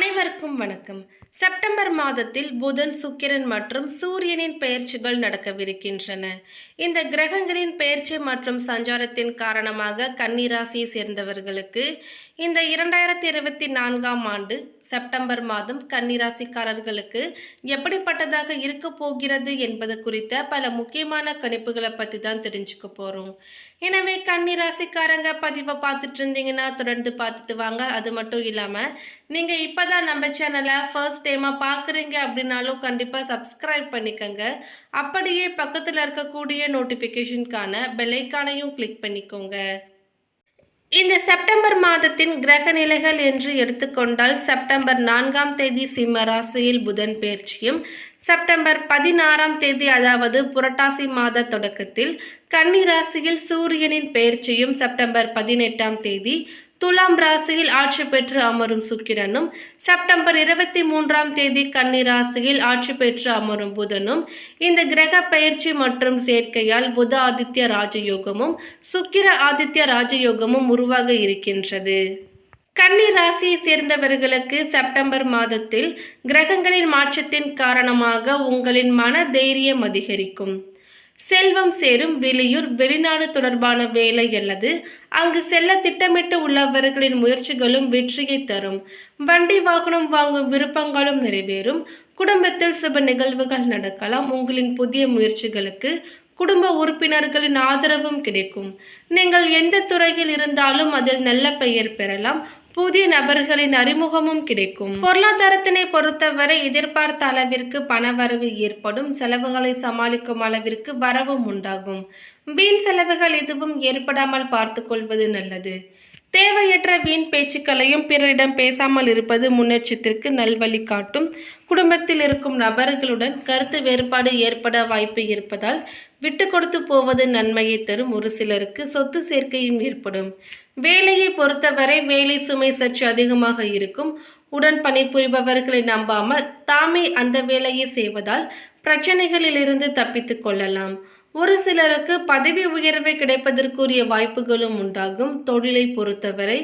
அனைவருக்கும் வணக்கம். செப்டம்பர் மாதத்தில் புதன் சுக்கிரன் மற்றும் சூரியனின் பெயர்ச்சிகள் நடக்கவிருக்கின்றன. இந்த கிரகங்களின் பெயர்ச்சி மற்றும் சஞ்சாரத்தின் காரணமாக கன்னிராசியை சேர்ந்தவர்களுக்கு இந்த இரண்டாயிரத்தி இருபத்தி நான்காம் ஆண்டு செப்டம்பர் மாதம் கன்னிராசிக்காரர்களுக்கு எப்படிப்பட்டதாக இருக்க போகிறது என்பது குறித்த பல முக்கியமான கணிப்புகளை பற்றி தான் தெரிஞ்சுக்க போகிறோம் எனவே கன்னிராசிக்காரங்க பதிவை பார்த்துட்டு இருந்தீங்கன்னா தொடர்ந்து பார்த்துட்டு வாங்க. அது மட்டும் இல்லாமல் நீங்கள் இப்போ தான் நம்ம சேனலை ஃபர்ஸ்ட் டைமாக பார்க்குறீங்க அப்படின்னாலும் கண்டிப்பாக சப்ஸ்கிரைப் பண்ணிக்கோங்க. அப்படியே பக்கத்தில் இருக்கக்கூடிய நோட்டிஃபிகேஷனுக்கான பெல்லைக்கானையும் கிளிக் பண்ணிக்கோங்க. இந்த செப்டம்பர் மாதத்தின் கிரக நிலைகள் என்று எடுத்துக்கொண்டால் செப்டம்பர் நான்காம் தேதி சிம்ம ராசியில் புதன் பயிற்சியும் செப்டம்பர் பதினாறாம் தேதி அதாவது புரட்டாசி மாத தொடக்கத்தில் கன்னி ராசியில் சூரியனின் பெயர்ச்சியும் செப்டம்பர் பதினெட்டாம் தேதி துலாம் ராசியில் ஆட்சி பெற்று அமரும் சுக்கிரனும் செப்டம்பர் இருபத்தி மூன்றாம் தேதி கன்னி ராசியில் ஆட்சி பெற்று அமரும் புதனும் இந்த கிரக பயிற்சி மற்றும் சேர்க்கையால் புத ஆதித்ய ராஜயோகமும் சுக்கிர ஆதித்ய ராஜயோகமும் உருவாக இருக்கின்றது. கன்னி ராசியை சேர்ந்தவர்களுக்கு செப்டம்பர் மாதத்தில் கிரகங்களின் மாற்றத்தின் காரணமாக உங்களின் மன தைரியம் அதிகரிக்கும். செல்வம் சேரும் வெளியூர் வெளிநாடு தொடர்பான வேலை அல்லது அங்கு செல்ல திட்டமிட்டு உள்ளவர்களின் முயற்சிகளும் வெற்றியை தரும். வண்டி வாகனம் வாங்கும் விருப்பங்களும் நிறைவேறும். குடும்பத்தில் சுப நிகழ்வுகள் நடக்கலாம். உங்களின் புதிய முயற்சிகளுக்கு குடும்ப உறுப்பினர்களின் ஆதரவும் கிடைக்கும். நீங்கள் எந்த துறையில் இருந்தாலும் அதில் நல்ல பெயர் பெறலாம். புதிய நபர்களின் அறிமுகமும் கிடைக்கும். பொருளாதாரத்தினை பொறுத்தவரை எதிர்பார்த்த அளவிற்கு பணவரவு ஏற்படும். செலவுகளை சமாளிக்கும் அளவிற்கு வரவும் உண்டாகும். வீண் செலவுகள் எதுவும் ஏற்படாமல் பார்த்து கொள்வது நல்லது. தேவையற்ற வீண் பேச்சுக்களையும் பிறரிடம் பேசாமல் இருப்பது முன்னேற்றத்திற்கு நல்வழி காட்டும் குடும்பத்தில் இருக்கும் நபர்களுடன் கருத்து வேறுபாடு ஏற்பட வாய்ப்பு இருப்பதால் விட்டு கொடுத்து போவது நன்மையை தரும் ஒரு சிலருக்கு சொத்து சேர்க்கையும் ஏற்படும். வேலையை பொறுத்தவரை வேலை சுமை சற்று அதிகமாக இருக்கும். உடன் பணிபுரிபவர்களை நம்பாமல் தாமே அந்த வேலையை செய்வதால் பிரச்சனைகளிலிருந்து தப்பித்துக் கொள்ளலாம். ஒரு சிலருக்கு பதவி உயர்வை கிடைப்பதற்குரிய வாய்ப்புகளும் உண்டாகும். தொழிலை பொறுத்தவரை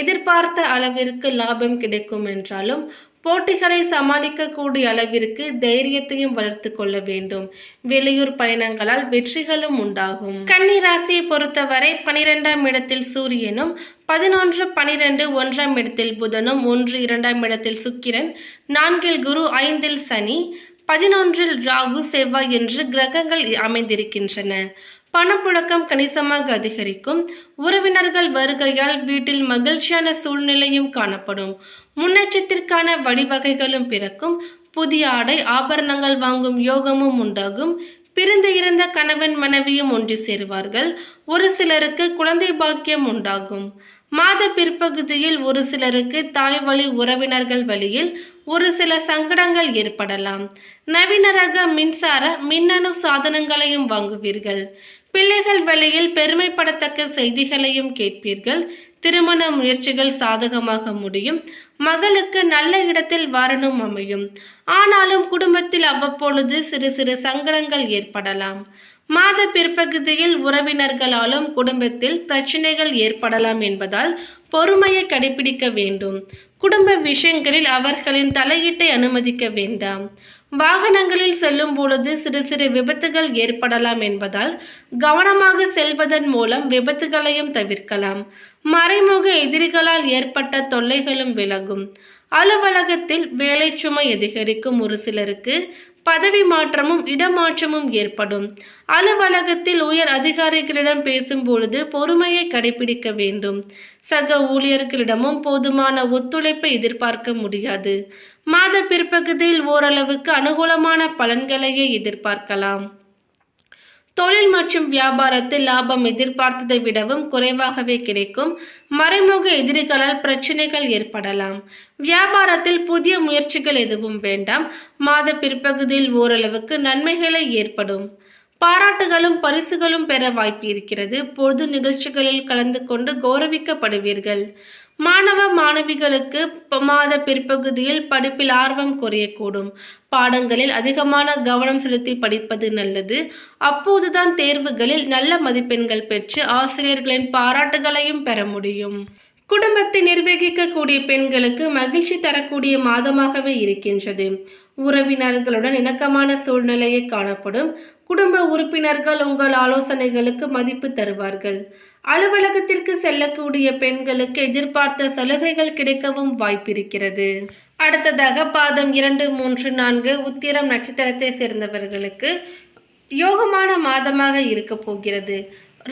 எதிர்பார்த்த அளவிற்கு லாபம் கிடைக்கும் என்றாலும் போட்டிகளை சமாளிக்கக்கூடிய அளவிற்கு தைரியத்தையும் வளர்த்து கொள்ள வேண்டும். வெளியூர் பயணங்களால் வெற்றிகளும் உண்டாகும். கன்னி ராசியை பொறுத்தவரை பனிரெண்டாம் இடத்தில் சூரியனும் பதினொன்று பனிரெண்டு ஒன்றாம் இடத்தில் புதனும் ஒன்று இரண்டாம் இடத்தில் சுக்கிரன் நான்கில் குரு ஐந்தில் சனி பதினொன்றில் ராகு செவ்வாய் என்று கிரகங்கள் அமைந்திருக்கின்றன. பணப்புழக்கம் கணிசமாக அதிகரிக்கும். உறவினர்கள் வருகையால் வீட்டில் மகிழ்ச்சியான சூழ்நிலையும் காணப்படும். முன்னேற்றத்திற்கான வழிவகைகளும் பிறக்கும். புதிய ஆடை ஆபரணங்கள் வாங்கும் யோகமும் உண்டாகும். பிரிந்து இருந்த கணவன் மனைவியும் ஒன்று சேருவார்கள். ஒரு சிலருக்கு குழந்தை பாக்கியம் உண்டாகும். மாத பிற்பகுதியில் ஒரு சிலருக்கு தாய் வழி உறவினர்கள் வழியில் ஒரு சில சங்கடங்கள் ஏற்படலாம். நவீன ரக மின்சார மின்னணு சாதனங்களையும் வாங்குவீர்கள். பிள்ளைகள் வழியில் பெருமைப்படத்தக்க செய்திகளையும் கேட்பீர்கள். திருமண முயற்சிகள் சாதகமாக முடியும். மகளுக்கு நல்ல இடத்தில் வரணும் அமையும். ஆனாலும் குடும்பத்தில் அவ்வப்பொழுது சிறு சிறு சங்கடங்கள் ஏற்படலாம். மாத பிற்பகுதியில் உறவினர்களாலும் குடும்பத்தில் பிரச்சனைகள் ஏற்படலாம் என்பதால் பொறுமையை கடைபிடிக்க வேண்டும். குடும்ப விஷயங்களில் அவர்களின் தலையீட்டை அனுமதிக்க வேண்டாம். வாகனங்களில் செல்லும் பொழுது சிறு சிறு விபத்துகள் ஏற்படலாம் என்பதால் கவனமாக செல்வதன் மூலம் விபத்துகளையும் தவிர்க்கலாம். மறைமுக எதிரிகளால் ஏற்பட்ட தொல்லைகளும் விலகும். அலுவலகத்தில் வேலை சுமை அதிகரிக்கும் ஒரு சிலருக்கு பதவி மாற்றமும் இடமாற்றமும் ஏற்படும். அலுவலகத்தில் உயர் அதிகாரிகளிடம் பேசும் பொழுது பொறுமையை கடைபிடிக்க வேண்டும். சக ஊழியர்களிடமும் போதுமான ஒத்துழைப்பை எதிர்பார்க்க முடியாது. மாத பிற்பகுதியில் ஓரளவுக்கு அனுகூலமான பலன்களையே எதிர்பார்க்கலாம். தொழில் மற்றும் வியாபாரத்தில் லாபம் எதிர்பார்த்ததை விடவும் குறைவாகவே கிடைக்கும். மறைமுக எதிரிகளால் பிரச்சனைகள் ஏற்படலாம். வியாபாரத்தில் புதிய முயற்சிகள் எதுவும் வேண்டாம். மாத பிற்பகுதியில் ஓரளவுக்கு நன்மைகளை ஏற்படும். பாராட்டுகளும் பரிசுகளும் பெற வாய்ப்பு இருக்கிறது. பொது நிகழ்ச்சிகளில் கலந்து கொண்டு கௌரவிக்கப்படுவீர்கள். மாணவ மாணவிகளுக்கு மாத பிற்பகுதியில் படிப்பில் ஆர்வம் குறையக்கூடும். பாடங்களில் அதிகமான கவனம் செலுத்தி படிப்பது நல்லது. அப்போதுதான் தேர்வுகளில் நல்ல மதிப்பெண்கள் பெற்று ஆசிரியர்களின் பாராட்டுகளையும் பெற முடியும். குடும்பத்தை நிர்வகிக்கக்கூடிய பெண்களுக்கு மகிழ்ச்சி தரக்கூடிய மாதமாகவே இருக்கின்றது. உறவினர்களுடன் இணக்கமான சூழ்நிலையை காணப்படும். குடும்ப உறுப்பினர்கள் உங்கள் ஆலோசனைகளுக்கு மதிப்பு தருவார்கள். அலுவலகத்திற்கு செல்லக்கூடிய பெண்களுக்கு எதிர்பார்த்த சலுகைகள் கிடைக்கவும் வாய்ப்பிருக்கிறது. அடுத்ததாக பாதம் இரண்டு மூன்று நான்கு உத்திரம் நட்சத்திரத்தை சேர்ந்தவர்களுக்கு யோகமான மாதமாக இருக்க போகிறது.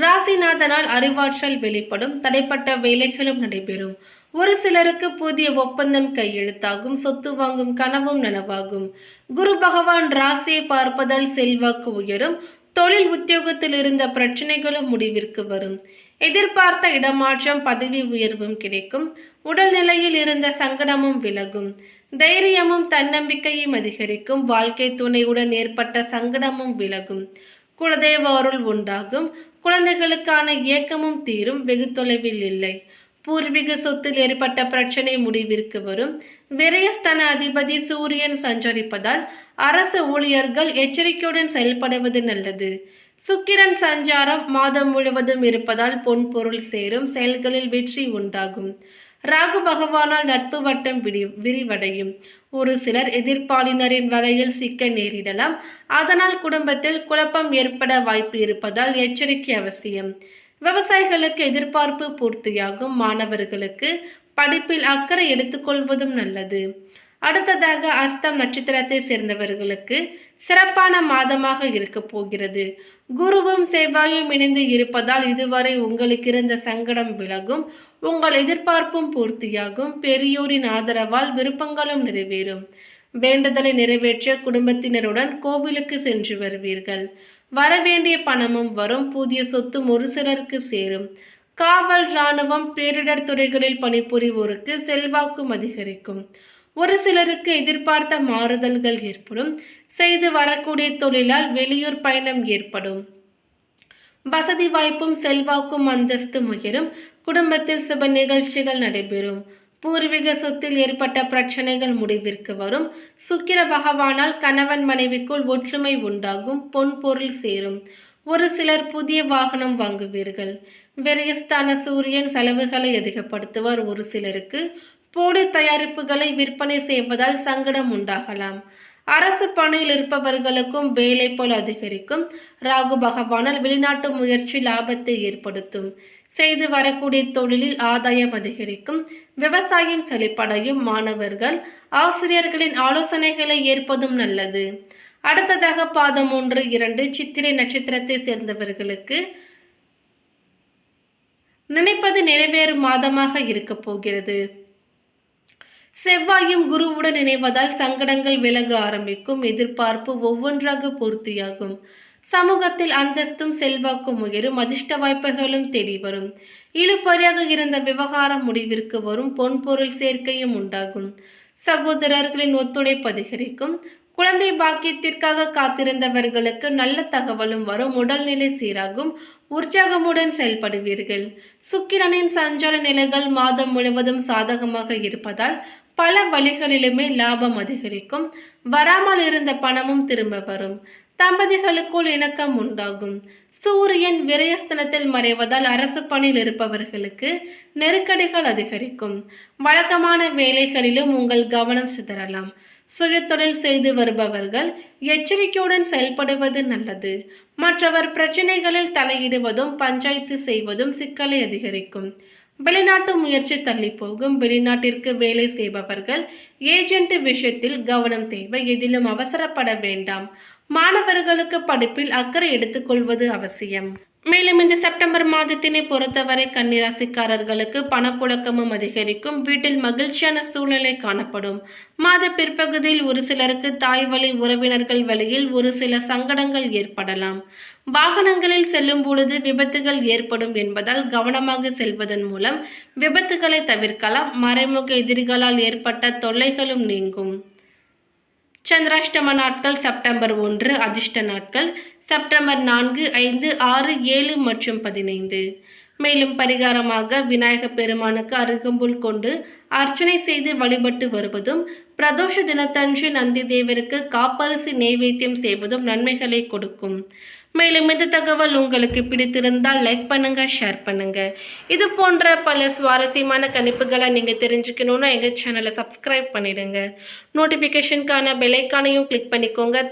ராசிநாதனால் அறிவாற்றல் வெளிப்படும் தடைப்பட்ட வேலைகளும் நடைபெறும். ஒரு சிலருக்கு புதிய ஒப்பந்தம் கையெழுத்தாகும் சொத்து வாங்கும் கனவும் நனவாகும். குரு பகவான் ராசியை பார்ப்பதால் செல்வாக்கு உயரும். தொழில் உத்தியோகத்தில் இருந்த பிரச்சனைகளும் முடிவிற்கு வரும். எதிர்பார்த்த இடமாற்றம் பதவி உயர்வும் கிடைக்கும். உடல்நிலையில் இருந்த சங்கடமும் விலகும். தைரியமும் தன்னம்பிக்கையும் அதிகரிக்கும். வாழ்க்கை துணையுடன் ஏற்பட்ட சங்கடமும் விலகும். குலதெய்வ அருள் உண்டாகும். குழந்தைகளுக்கான இயக்கமும் தீரும். வெகு தொலைவில் இல்லை. பூர்வீக சொத்தில் ஏற்பட்ட பிரச்சனை முடிவிற்கு வரும். விரயஸ்தன அதிபதி சூரியன் சஞ்சரிப்பதால் அரசு ஊழியர்கள் எச்சரிக்கையுடன் செயல்படுவது நல்லது. சுக்கிரன் சஞ்சாரம் மாதம் முழுவதும் இருப்பதால் பொன் பொருள் சேரும் செயல்களில் வெற்றி உண்டாகும். ராகு பகவானால் நட்பு வட்டம் விரி விரிவடையும். ஒரு சிலர் எதிர்ப்பாளினரின் வலையில் சிக்க நேரிடலாம். அதனால் குடும்பத்தில் குழப்பம் ஏற்பட வாய்ப்பு இருப்பதால் எச்சரிக்கை அவசியம். விவசாயிகளுக்கு எதிர்பார்ப்பு பூர்த்தியாகும். மாணவர்களுக்கு படிப்பில் அக்கறை எடுத்துக்கொள்வதும் நல்லது. அடுத்ததாக அஸ்தம் நட்சத்திரத்தை சேர்ந்தவர்களுக்கு சிறப்பான மாதமாக இருக்க போகிறது. குருவும் செவ்வாயும் இணைந்து இருப்பதால் இதுவரை உங்களுக்கு இருந்த சங்கடம் விலகும். உங்கள் எதிர்பார்ப்பும் பூர்த்தியாகும். பெரியோரின் ஆதரவால் விருப்பங்களும் நிறைவேறும். வேண்டுதலை நிறைவேற்ற குடும்பத்தினருடன் கோவிலுக்கு சென்று வருவீர்கள். வரவேண்டிய பணமும் வரும். புதிய சொத்தும் ஒரு சிலருக்கு சேரும். காவல் இராணுவம் பேரிடர் துறைகளில் பணிபுரிவோருக்கு செல்வாக்கும் அதிகரிக்கும். ஒரு சிலருக்கு எதிர்பார்த்த மாறுதல்கள் ஏற்படும். செய்து வரக்கூடிய தொழிலால் வெளியூர் பயணம் ஏற்படும். வசதி வாய்ப்பும் செல்வாக்கும் அந்தஸ்தும் உயரும். குடும்பத்தில் சுப நிகழ்ச்சிகள் நடைபெறும். பூர்வீக சொத்தில் ஏற்பட்ட பிரச்சனைகள் முடிவிற்கு வரும். சுக்கிர பகவானால் கணவன் மனைவிக்குள் ஒற்றுமை உண்டாகும் பொன் பொருள் சேரும். ஒரு சிலர் புதிய வாகனம் வாங்குவீர்கள். விரயஸ்தான சூரியன் செலவுகளை அதிகப்படுத்துவார். ஒரு சிலருக்கு போடு தயாரிப்புகளை விற்பனை செய்வதால் சங்கடம் உண்டாகலாம். அரசு பணியில் இருப்பவர்களுக்கும் வேலை போல் அதிகரிக்கும். ராகு பகவானால் வெளிநாட்டு முயற்சி லாபத்தை ஏற்படுத்தும். செய்து வரக்கூடிய தொழிலில் ஆதாயம் அதிகரிக்கும். விவசாயம் செழிப்படையும் மாணவர்கள். ஆசிரியர்களின் ஆலோசனைகளை ஏற்பதும் நல்லது. அடுத்ததாக பாதம் ஒன்று இரண்டு சித்திரை நட்சத்திரத்தை சேர்ந்தவர்களுக்கு நினைப்பது நிறைவேறும் மாதமாக இருக்கப் போகிறது. செவ்வாயும் குருவுடன் இணைவதால் சங்கடங்கள் விலக ஆரம்பிக்கும். எதிர்பார்ப்பு ஒவ்வொன்றாக பூர்த்தியாகும். சமூகத்தில் அந்தஸ்தும் செல்வாக்கும் உயரும். அதிர்ஷ்ட வாய்ப்புகளும் தேடி வரும். இழுபறியாக இருந்த விவகாரம் முடிவிற்கு வரும். பொன்பொருள் சேர்க்கையும் உண்டாகும். சகோதரர்களின் ஒத்துழைப்பு அதிகரிக்கும். குழந்தை பாக்கியத்திற்காக காத்திருந்தவர்களுக்கு நல்ல தகவலும் வரும். உடல்நிலை சீராகும். உற்சாகமுடன் செயல்படுவீர்கள். சுக்கிரனின் சஞ்சார நிலைகள் மாதம் முழுவதும் சாதகமாக இருப்பதால் பல வழிகளிலுமே லாபம் அதிகரிக்கும். வராமல் இருந்த பணமும் திரும்ப வரும். தம்பதிகளுக்குள் இணக்கம் உண்டாகும். சூரியன் விரயஸ்தனத்தில் மறைவதால் அரசு பணியில் இருப்பவர்களுக்கு நெருக்கடிகள் அதிகரிக்கும். வழக்கமான வேலைகளிலும் உங்கள் கவனம் சிதறலாம். சுயத்தொழில் செய்து வருபவர்கள் எச்சரிக்கையுடன் செயல்படுவது நல்லது. மற்றவர் பிரச்சனைகளில் தலையிடுவதும் பஞ்சாயத்து செய்வதும் சிக்கலை அதிகரிக்கும். வெளிநாட்டு முயற்சி தள்ளி போகும். வெளிநாட்டிற்கு வேலை செய்பவர்கள் ஏஜென்ட் விஷயத்தில் கவனம் தேவை. எதிலும் அவசரப்பட வேண்டாம். மாணவர்களுக்கு படிப்பில் அக்கறை எடுத்துக்கொள்வது அவசியம். மேலும் இந்த செப்டம்பர் மாதத்தினை பொறுத்தவரை கன்னிராசிக்காரர்களுக்கு பணப்புழக்கமும் அதிகரிக்கும். வீட்டில் மகிழ்ச்சியான சூழ்நிலை காணப்படும். மாத பிற்பகுதியில் ஒரு சிலருக்கு தாய் வழி உறவினர்கள் வழியில் ஒரு சில சங்கடங்கள் ஏற்படலாம். வாகனங்களில் செல்லும் பொழுது விபத்துகள் ஏற்படும் என்பதால் கவனமாக செல்வதன் மூலம் விபத்துகளை தவிர்க்கலாம். மறைமுக எதிரிகளால் ஏற்பட்ட தொல்லைகளும் நீங்கும். சந்திராஷ்டம நாட்கள் செப்டம்பர் ஒன்று அதிர்ஷ்ட நாட்கள். செப்டம்பர் நான்கு ஐந்து ஆறு ஏழு மற்றும் பதினைந்து. மேலும் பரிகாரமாக விநாயக பெருமானுக்கு அருகம்புல் கொண்டு அர்ச்சனை செய்து வழிபட்டு வருவதும் பிரதோஷ தினத்தன்று நந்தி தேவருக்கு காப்பரிசி நெய்வேத்தியம் செய்வதும் நன்மைகளை கொடுக்கும். மேலும் இந்த தகவல் உங்களுக்கு பிடித்திருந்தால் லைக் பண்ணுங்க ஷேர் பண்ணுங்க. இது போன்ற பல சுவாரஸ்யமான கணிப்புகளை நீங்கள் தெரிஞ்சுக்கணுன்னா எங்கள் சேனலை சப்ஸ்கிரைப் பண்ணிடுங்க. நோட்டிஃபிகேஷனுக்கான பெல்லைக்கானையும் கிளிக் பண்ணிக்கோங்க.